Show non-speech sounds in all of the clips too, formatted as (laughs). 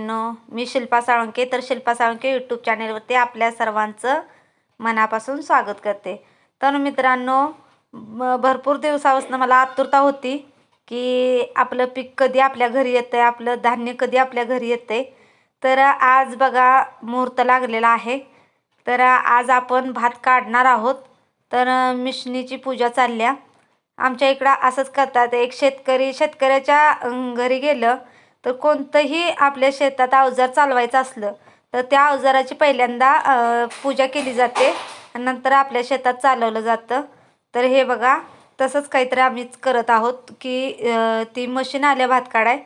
मैत्रिणींनो मी शिल्पा साळुंके. तर शिल्पा साळुंके यूट्यूब चॅनेलवरती आपल्या सर्वांचं मनापासून स्वागत करते. तर मित्रांनो भरपूर दिवसापासून मला आतुरता होती की आपलं पीक कधी आपल्या घरी येतं आहे आपलं धान्य कधी आपल्या घरी येतं आहे तर आज बघा मुहूर्त लागलेला आहे. तर आज आपण भात काढणार आहोत. तर मिशनीची पूजा चालल्या. आमच्या इकडं असंच करतात. एक शेतकरी शेतकऱ्याच्या घरी गेलं. तर कोणतंही आपल्या शेतात अवजार चालवायचं असलं तर त्या अवजाराची पहिल्यांदा पूजा केली जाते नंतर आपल्या शेतात चालवलं जातं. तर हे बघा तसंच काहीतरी आम्हीच करत आहोत की ती मशीन आल्या भात काढाय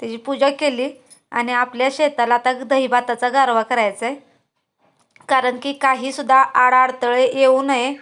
त्याची पूजा केली आणि आपल्या शेताला आता दही भाताचा गारवा करायचा आहे कारण की काहीसुद्धा आडाअडथळे येऊ नये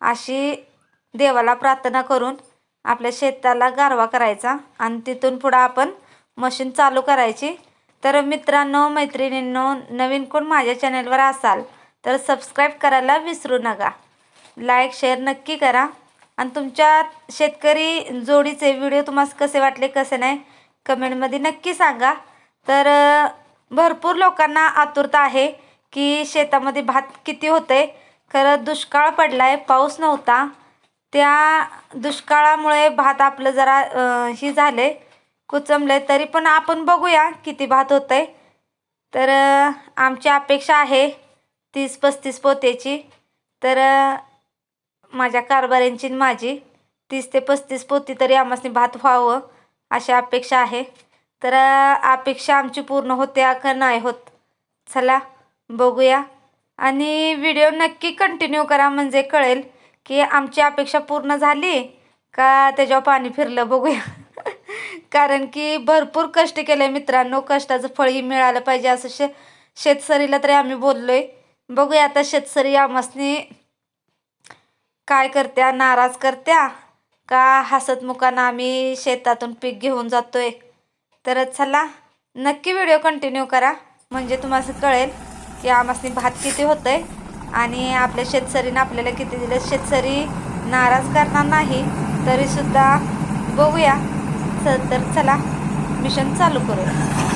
अशी देवाला प्रार्थना करून आपल्या शेताला गारवा करायचा आणि तिथून पुढं आपण मशीन चालू करायची. तर मित्रांनो मैत्रिणींनो नवीन कोण माझ्या चॅनलवर असाल तर सबस्क्राईब करायला विसरू नका. लाईक शेअर नक्की करा. आणि तुमच्या शेतकरी जोडीचे व्हिडिओ तुम्हाला कसे वाटले कसे नाही कमेंटमध्ये नक्की सांगा. तर भरपूर लोकांना आतुरता आहे की शेतामध्ये भात किती होते खरं दुष्काळ पडला आहे पाऊस नव्हता. त्या दुष्काळामुळे भात आपलं जरा ही झाले कुचमले तरी पण आपण बघूया किती भात होतं आहे तर आमची अपेक्षा आहे तीस पस्तीस पोत्याची. तर माझ्या कारभाऱ्यांची माझी तीस ते पस्तीस पोती तरी आम्हाला भात व्हावं अशी अपेक्षा आहे. तर अपेक्षा आमची पूर्ण होत्या का नाही होत? चला बघूया. आणि व्हिडिओ नक्की कंटिन्यू करा म्हणजे कळेल की आमची अपेक्षा पूर्ण झाली का त्याच्यावर पाणी फिरलं बघूया. कारण की भरपूर कष्ट केले मित्रांनो. कष्टाचं फळही मिळालं पाहिजे असं शे शेतसरीला तरी आम्ही बोललो आहे बघूया आता शेतसरी आमसनी काय करत्या नाराज करत्या का हसतमुखानं आम्ही शेतातून पीक घेऊन जातोय. तर चला नक्की व्हिडिओ कंटिन्यू करा. म्हणजे तुम्हाला कळेल की आमासनी भात किती होतंय आणि आपल्या शेतसरीनं आपल्याला किती दिलं. शेतसरी नाराज करणार नाही तरीसुद्धा बघूया. तर चला मिशन चालू करूया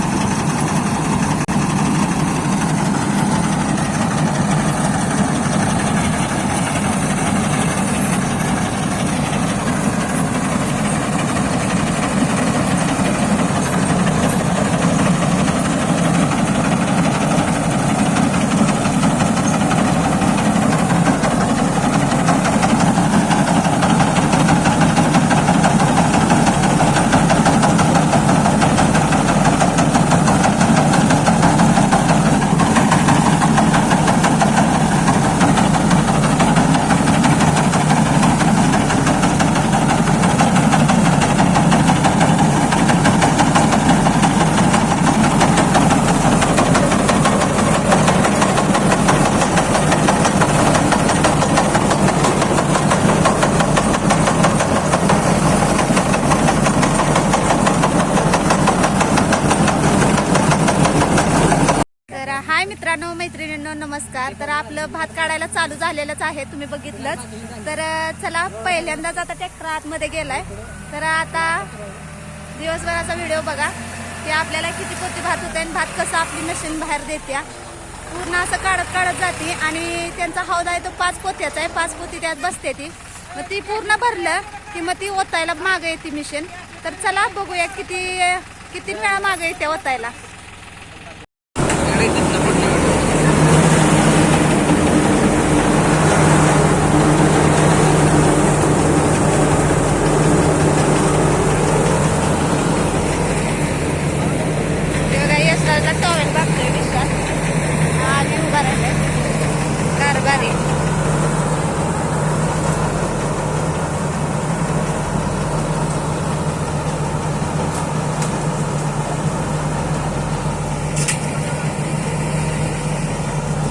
तर हाय मित्रांनो मैत्रिणींनो नमस्कार तर हात भात काढायला चालू झालेलंच आहे तुम्ही बघितलंच. तर चला पहिल्यांदाच आता ट्रॅक्टर आतमध्ये गेलाय. तर आता दिवसभराचा व्हिडिओ बघा. की आपल्याला किती पोती भात होते आणि भात कसं आपली मशीन बाहेर देत्या. पूर्ण असं काढत काढत जाते आणि त्यांचा हौद आहे तो पाच पोत्याचा आहे. पाच पोती त्यात बसते ती. मग ती पूर्ण भरलं की मग ती ओतायला मागं येते मिशन तर चला बघूया किती किती वेळा मागं येते ओतायला ते बघा यशराजला टॉवेल बघतोय विश्वास हा आधी उभा राहिलाय कारभारी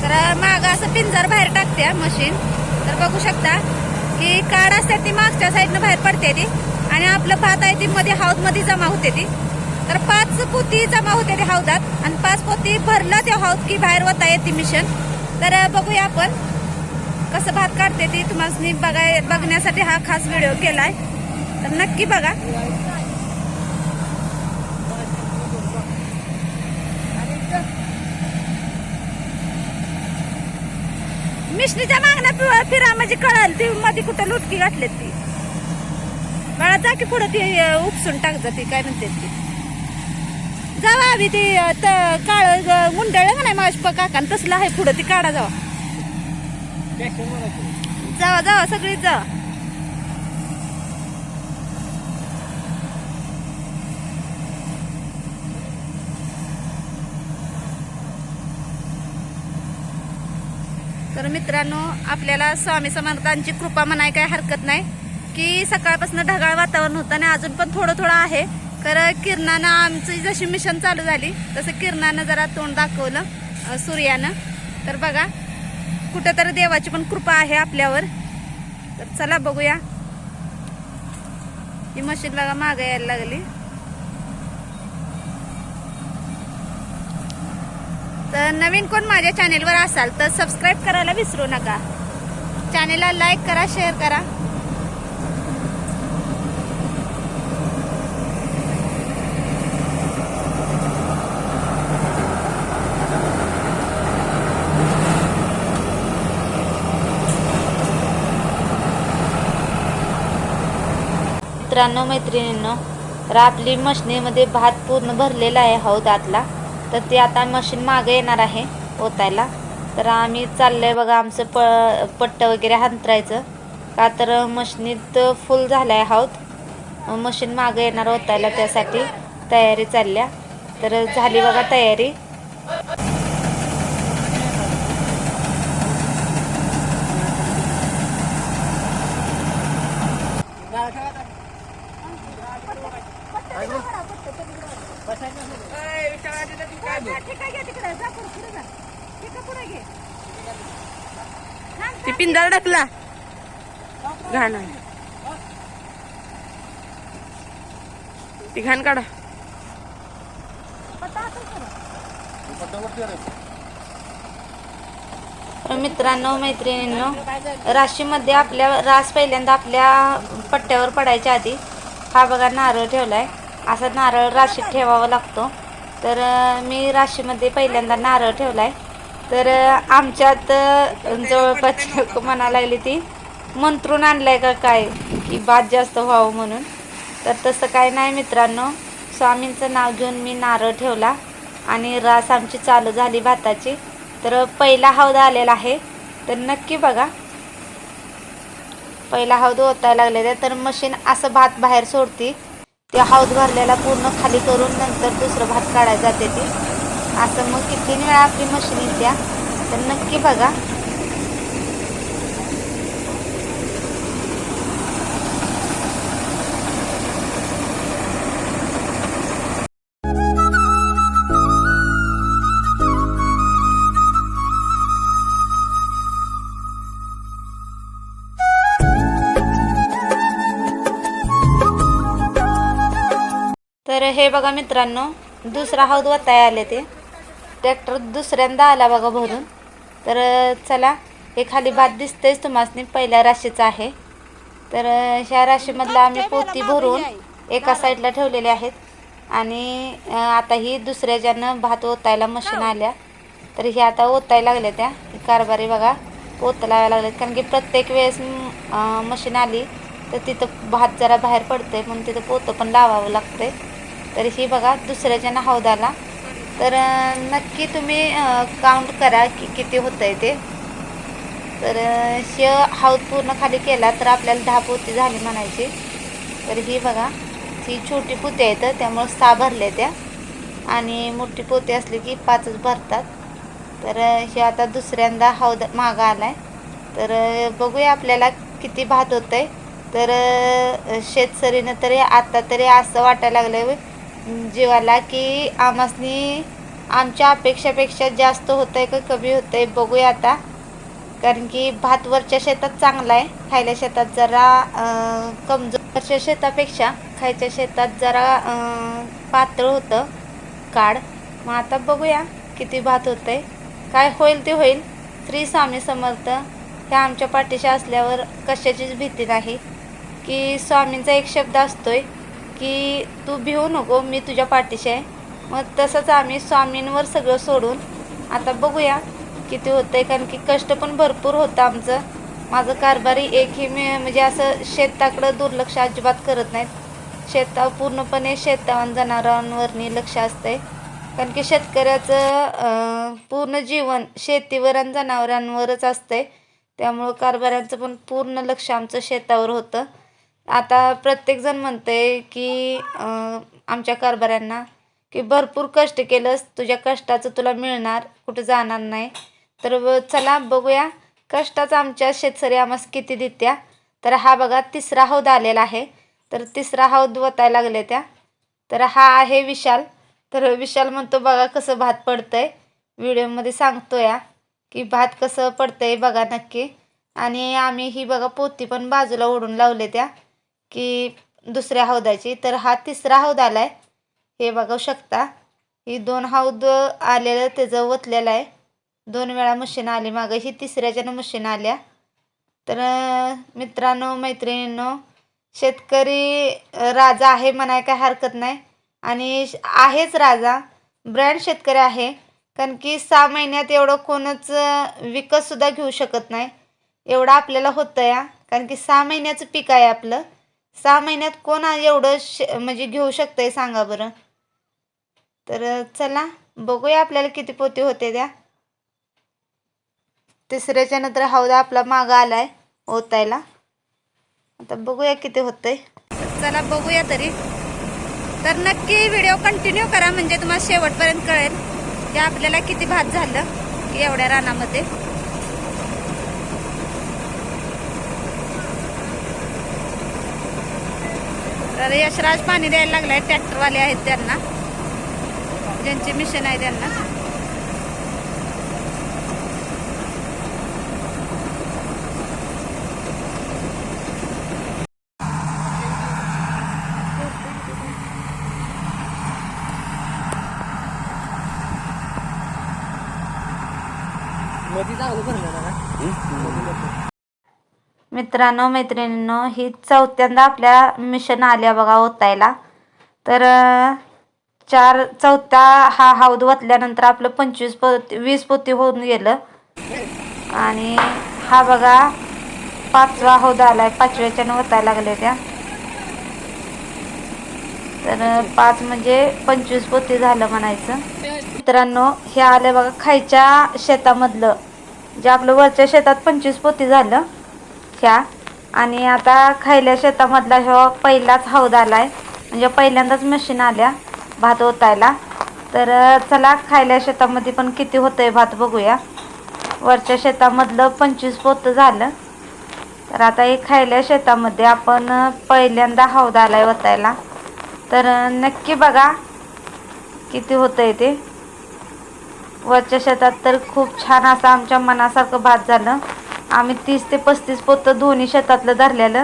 तर माग असं पिंजर बाहेर टाकते मशीन तर बघू शकता की काड असते ती मागच्या साईडनं बाहेर पडते ती. आणि आपलं भात आहे ती मध्ये हाऊदमध्ये जमा होते ती. तर पाच पोती जमा होते ती हौदात आणि पाच पोती भरलं ते हौद की बाहेर होता येते मिशन तर बघूया आपण कसं भात काढते ती. तुम्हाला बघाय बघण्यासाठी हा खास व्हिडिओ केलाय. तर नक्की बघा. मिशनीच्या मागण्या फिरा म्हणजे कळल ती मध्ये कुठं लुटकी घातली ती. बाळा जा की पुढं ती उपसून टाक ती काय म्हणते ती. जावा हवी ती काळ मुंडळ का नाही माझ काका आणि तसलं आहे पुढं ती काढा जावा. जावा जावा सगळी जावा. तर मित्रांनो आपल्याला स्वामी समर्थांची कृपा म्हणाय काय हरकत नाही की सकाळपासून ढगाळ वातावरण होतं आणि अजून पण थोडं थोडं आहे. कारण किरणानं आमची जशी मिशन चालू झाली तसं किरणानं जरा तोंड दाखवलं सूर्यानं. तर बघा कुठंतरी देवाची पण कृपा आहे आपल्यावर. तर चला बघूया. ही मशीन बघा मागे यायला लागली. तर नवीन कोण माझ्या चॅनेलवर असाल तर सबस्क्राईब करायला विसरू नका. चॅनेलला लाईक करा शेअर करा. मित्रांनो मैत्रिणींनो तर आपली मशनीमध्ये भात पूर्ण भरलेला आहे हो, हौदातला तर ते आता मशीन मागे येणार आहे ओतायला. तर आम्ही चाललंय बघा आमचं प पट्ट वगैरे हांतरायचं. का तर मशनीत फुल झालं आहे हौद मशीन मागं येणार ओतायला त्यासाठी. तयारी चालल्या. तर झाली बघा तयारी. ती पिंजाळ घाण ती घाण काढा. मित्रांनो मैत्रिणींनो राशीमध्ये आपल्या रास पहिल्यांदा आपल्या पट्ट्यावर पडायच्या आधी हा बघा नारळ ठेवला आहे असा नारळ राशीत ठेवावा लागतो. तर मी राशीमध्ये पहिल्यांदा नारळ ठेवला आहे तर आमच्यात जवळपास लोक म्हणा लागली ती मंत्रून आणलाय का काय? की भात जास्त व्हावं म्हणून. तर तसं काय नाही मित्रांनो. स्वामींचं नाव घेऊन मी नारळ ठेवला आणि रास आमची चालू झाली भाताची. तर पहिला हौद आलेला आहे. तर नक्की बघा. पहिला हौद ओतायला लागलेला तर मशीन असं भात बाहेर सोडती. ते हौद भरलेला पूर्ण खाली करून नंतर दुसरं भात काढायला जाते ती. असं मग किती वेळा आपली मशीन द्या. तर नक्की बघा. तर हे बघा मित्रांनो दुसरा हौद वताय आले ते. ट्रॅक्टर दुसऱ्यांदा आला बघा भरून. तर चला हे खाली भात दिसतंयच तुम्हाला पहिल्या राशीचं आहे. तर ह्या राशीमधलं आम्ही पोती भरून एका साईडला ठेवलेले आहेत. आणि आता ही दुसऱ्या ज्यानं भात ओतायला मशीन आल्या तर ही आता ओतायला लागल्या त्या. कारभारी बघा पोत लावायला लागलेत कारण की प्रत्येक वेळेस मशीन आली तर तिथं भात जरा बाहेर पडते म्हणून तिथं पोतं पण लावावं लागतंय. तर ही बघा दुसऱ्याच्या हौदाला तर नक्की तुम्ही काउंट करा की किती होतंय ते. तर शे श हौद पूर्ण खाली केला तर आपल्याला दहा पोती झाली म्हणायची. तर ही बघा ही छोटी पोती आहेत त्यामुळं सहा भरल्या त्या. आणि मोठी पोती असली की पाचच भरतात. तर हे आता दुसऱ्यांदा हौद मागा आला आहे तर बघूया आपल्याला किती भात होतंय. तर शेतसरीनं तरी आता तरी असं वाटायला लागलं जीवाला की आमासनी आमच्या अपेक्षापेक्षा जास्त होतंय का कमी होतंय बघूया आता. कारण की भात वरच्या शेतात चांगला आहे. खायल्या शेतात जरा कमजोरच्या शेतापेक्षा खायच्या शेतात जरा पातळ होतं काढ. मग आता बघूया किती भात होतंय. काय होईल ते होईल. श्री स्वामी समर्थ ह्या आमच्या पाठीशी असल्यावर कशाचीच भीती नाही. की स्वामींचा एक शब्द असतोय की तू भिवू नको मी तुझ्या पाठीशी आहे. मग तसंच आम्ही स्वामींवर सगळं सोडून आता बघूया किती होतं आहे कारण की कष्ट पण भरपूर होतं आमचं. माझं कारभारी एकही मी म्हणजे असं शेताकडं दुर्लक्ष अजिबात करत नाहीत. शेता पूर्णपणे शेतावान जनावरांवरनी लक्ष असतंय. कारण की शेतकऱ्याचं पूर्ण जीवन शेतीवर आणि जनावरांवरच असतंय. त्यामुळं कारभाऱ्यांचं पण पूर्ण लक्ष आमचं शेतावर होतं. आता प्रत्येकजण म्हणतंय की आमच्या कारभाऱ्यांना की भरपूर कष्ट केलंस तुझ्या कष्टाचं तुला मिळणार कुठं जाणार नाही. तर व- चला बघूया कष्टाचं आमच्या शेतसरी आम्हाला किती देत्या. तर हा बघा तिसरा हौद आलेला आहे. तर तिसरा हौद वतायला लागले त्या. तर हा आहे विशाल. तर विशाल म्हणतो बघा कसं भात पडतं आहे व्हिडिओमध्ये सांगतो या की भात कसं पडतं आहे बघा नक्की. आणि आम्ही ही बघा पोती पण बाजूला ओढून लावले त्या. की दुसऱ्या हौदाची. तर हा तिसरा हौद आला आहे हे बघू शकता. ही दोन हौद आलेलं त्याचं ओतलेलं आहे. दोन वेळा मशीन आली मागं. ही तिसऱ्याच्यानं मशीन आल्या. तर मित्रांनो मैत्रिणींनो शेतकरी राजा आहे म्हणाय काय हरकत नाही. आणि श- आहेच राजा. ब्रँड शेतकरी आहे. कारण की सहा महिन्यात एवढं कोणच विकतसुद्धा घेऊ शकत नाही. एवढं आपल्याला होतं या कारण की सहा महिन्याचं पीक आहे आपलं. सहा महिन्यात कोण एवढं श म्हणजे घेऊ शकतंय सांगा बरं. तर चला बघूया आपल्याला किती पोती होते द्या तिसऱ्याच्या नंतर हौदा आपला मागं आलाय ओतायला. आता बघूया किती होतंय. चला बघूया तरी. तर नक्की व्हिडिओ कंटिन्यू करा म्हणजे तुम्हाला शेवटपर्यंत कळेल की आपल्याला किती भात झालं एवढ्या रानामध्ये. तर यशराज पाणी द्यायला लागलाय. ट्रॅक्टरवाले आहेत त्यांना. ज्यांचे मिशन आहे त्यांना. मध्ये चांगलं भरलं ना मित्रांनो मैत्रिणींनो ही चौथ्यांदा आपल्या मिशन आल्या बघा ओतायला. तर चार चौथा हा हौद वतल्यानंतर आपलं पंचवीस पोती वीस पोती होऊन गेलं. आणि हा बघा पाचवा हौद आलाय पाचव्याच्यानं ओतायला लागले त्या. तर पाच म्हणजे पंचवीस पोती झालं म्हणायचं. मित्रांनो हे आलं बघा खायच्या शेतामधलं. जे आपलं वरच्या शेतात पंचवीस पोती झालं. घ्या. आणि आता खायल्या शेतामधला ह्यो पहिलाच हौद आला आहे म्हणजे पहिल्यांदाच मशीन आल्या भात ओतायला. तर चला खायल्या शेतामध्ये पण किती होतंय भात बघूया. वरच्या शेतामधलं पंचवीस पोतं झालं. तर आता हे खायल्या शेतामध्ये आपण पहिल्यांदा हौद आहे ओतायला. तर नक्की बघा किती होतंय ते. वरच्या शेतात तर खूप छान असं आमच्या मनासारखं भात झालं. आम्ही तीस ते पस्तीस पोतं दोन्ही शेतातलं धरलेलं.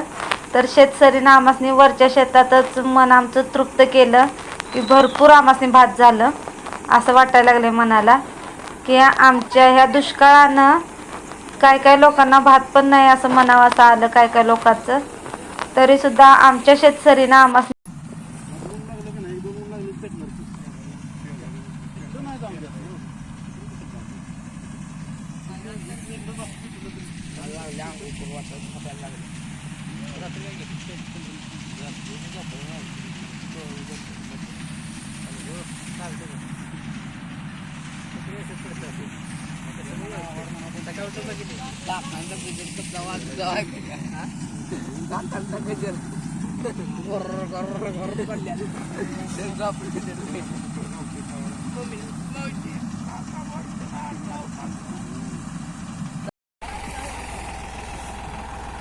तर शेतसरी आमासनी वरच्या शेतातच मन आमचं तृप्त केलं की भरपूर आमासनी भात झालं असं वाटायला लागले मनाला की आमच्या ह्या दुष्काळानं काय काय लोकांना भात पण नाही असं म्हणावं असं आलं काय काय लोकांचं. तरीसुद्धा आमच्या शेतसरीनं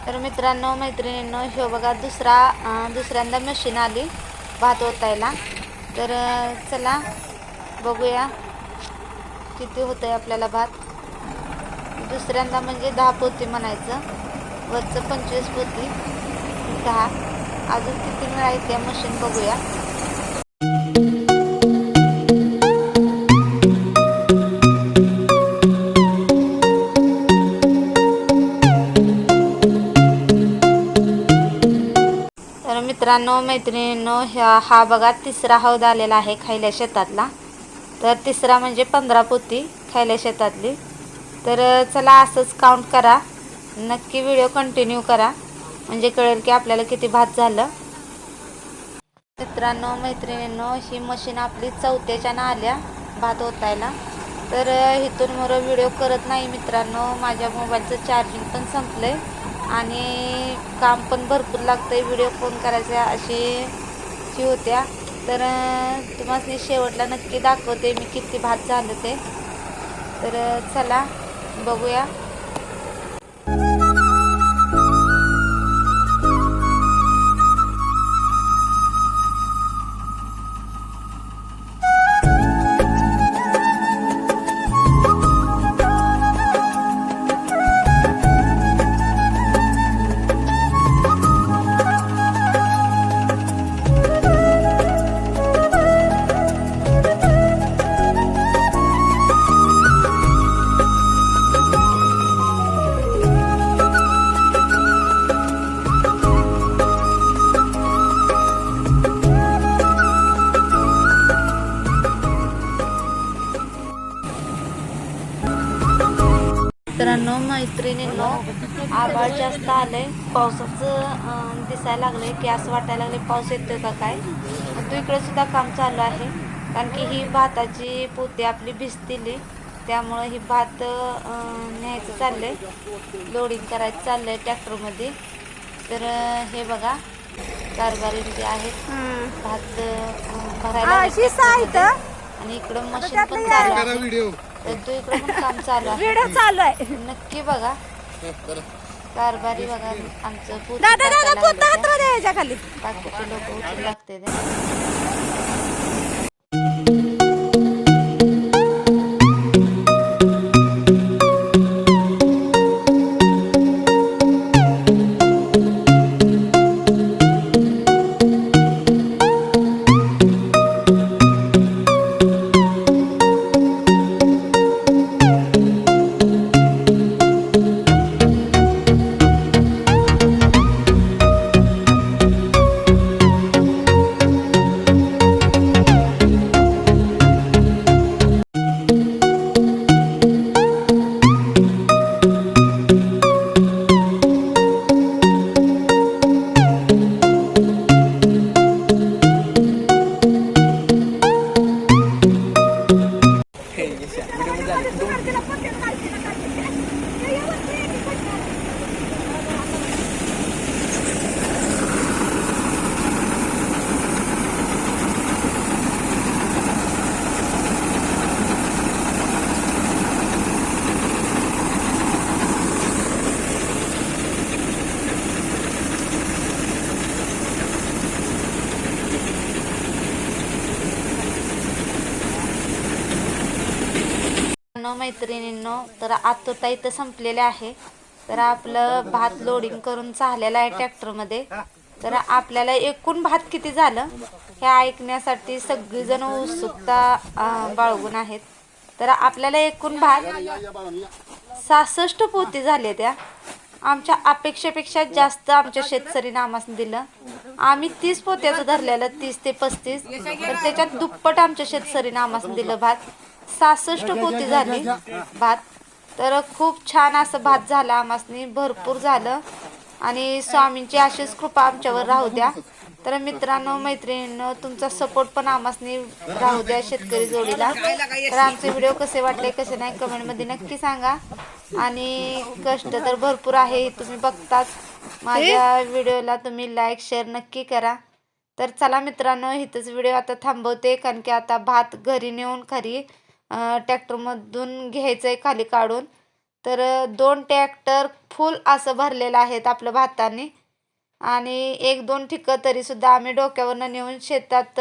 तर मित्रांनो मैत्रिणींनो ह्यो बघा दुसरा दुसऱ्यांदा मशीन आली भात ओतायला. तर चला बघूया किती होतं आहे आपल्याला भात. दुसऱ्यांदा म्हणजे दहा पोती म्हणायचं. वरचं पंचवीस पोती. दहा. अजून किती मिळायचं या मशीन बघूया. तर मित्रांनो मैत्रिणींनो ह्या हा बघा तिसरा हौद आलेला आहे खायल्या शेतातला. तर तिसरा म्हणजे पंधरा पोती खायल्या शेतातली. तर चला असंच काउंट करा. नक्की व्हिडिओ कंटिन्यू करा. म्हणजे कळेल की आपल्याला किती भात झालं. मित्रांनो मैत्रिणींनो ही मशीन आपली चौथ्याच्यानं आल्या भात ओतायला. तर इथून मोर व्हिडिओ करत नाही मित्रांनो. माझ्या मोबाईलचं चार्जिंग पण संपलंय. आणि काम पण भरपूर लागतंय. व्हिडिओ फोन करायचा अशी जी होत्या. तर तुम्हाला शेवटला नक्की दाखवते मी किती भात झालं ते. तर चला. बघूया. पाऊस येतोय का काय? तू इकडे सुद्धा काम चालू आहे. कारण की ही भाताची पोती आपली भिजतेली. त्यामुळं ही भात न्यायचं चाललंय. लोडिंग करायचं चाललंय ट्रॅक्टरमध्ये. तर हे बघा कारभारी जे आहेत भात भरायला. आणि इकडं मशीन पण चालू आहे. तर तू इकडं पण काम आहे. (laughs) चालू आहे. नक्की बघा. कारभारी बघा आमचं दादा दादा पोता हातरा द्यायच्या खाली बाकीचे लोक उचलू लागते ते. तर इथं संपलेले आहे. तर आपलं भात लोडिंग करून चाललेला आहे ट्रॅक्टरमध्ये. तर आपल्याला एकूण भात किती झालं हे ऐकण्यासाठी सगळीजण उत्सुकता बाळगून आहेत. तर आपल्याला एकूण भात सहासष्ट पोती झाले त्या. आमच्या अपेक्षेपेक्षा जास्त आमच्या शेतकरीनं आम्हाला दिलं. आम्ही तीस पोत्याचं धरलेलं तीस ते पस्तीस. तर त्याच्यात दुप्पट आमच्या शेतकरीनं आम्हाला दिलं भात. सहासष्ट पोती झाली भात. तर खूप छान असं भात झालं आम्हासनी भरपूर झालं. आणि स्वामींची अशीच कृपा आमच्यावर राहू द्या. तर मित्रांनो मैत्रिणींनो तुमचा सपोर्ट पण आम्हासनी राहू द्या शेतकरी जोडीला. तर आमचे व्हिडिओ कसे वाटले कसे नाही कमेंटमध्ये नक्की सांगा. आणि कष्ट तर भरपूर आहे तुम्ही बघताच. माझ्या व्हिडिओला तुम्ही लाईक शेअर नक्की करा. तर चला मित्रांनो इथंच व्हिडिओ आता थांबवते कारण की आता भात घरी नेऊन खरी ट्रॅक्टरमधून घ्यायचं आहे खाली काढून. तर दोन ट्रॅक्टर फुल असं भरलेलं आहेत आपलं भाताने. आणि एक दोन ठिकं तरीसुद्धा आम्ही डोक्यावरनं नेऊन शेतात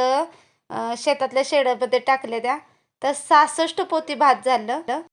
शेतातल्या शेडमध्ये टाकले त्या. तर सहासष्ट पोती भात झालं.